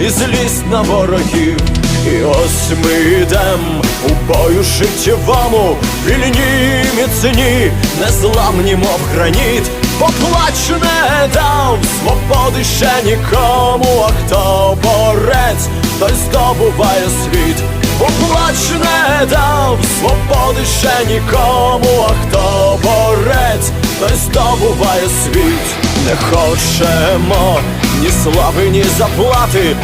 і злість на ворогів. І ось ми йдем у бою життєвому, вільні міцні, незламні, мов граніт, поплач не дав свободи ще нікому, а хто борець, той здобуває світ, поплач не дав свободи ще нікому, а хто борець, здобуває світ, не хочемо ні слави, ні заплати.